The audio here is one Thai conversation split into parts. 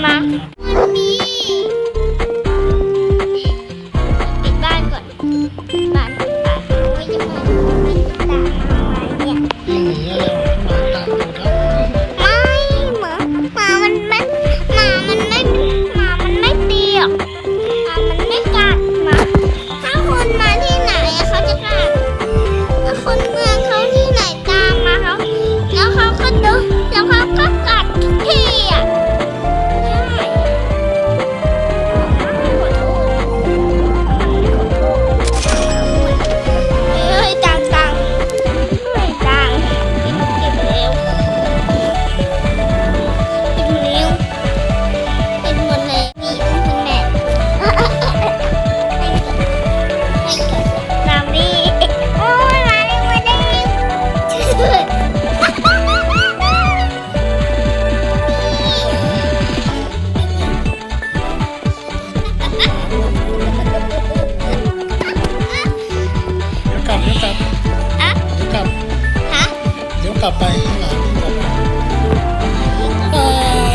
吗？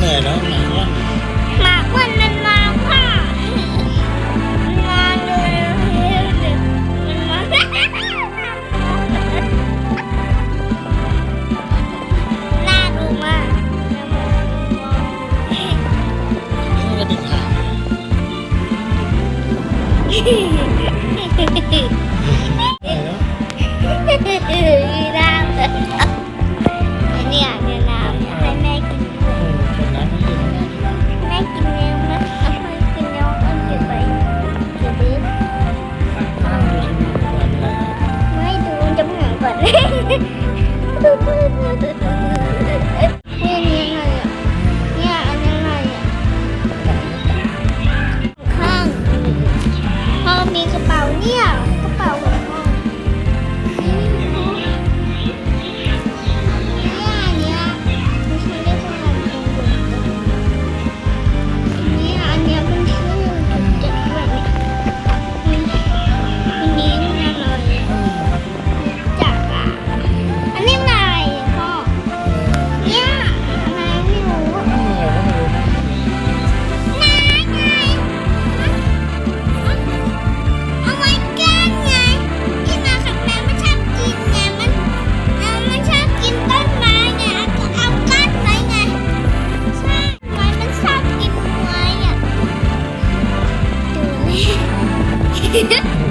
หนื่อยแล้วมาอ้นหมาอ้วนมันมาค่ะมันมาดูมันมาน่าดูมากมันระดิกหางเฮ้ย 嘿 嘿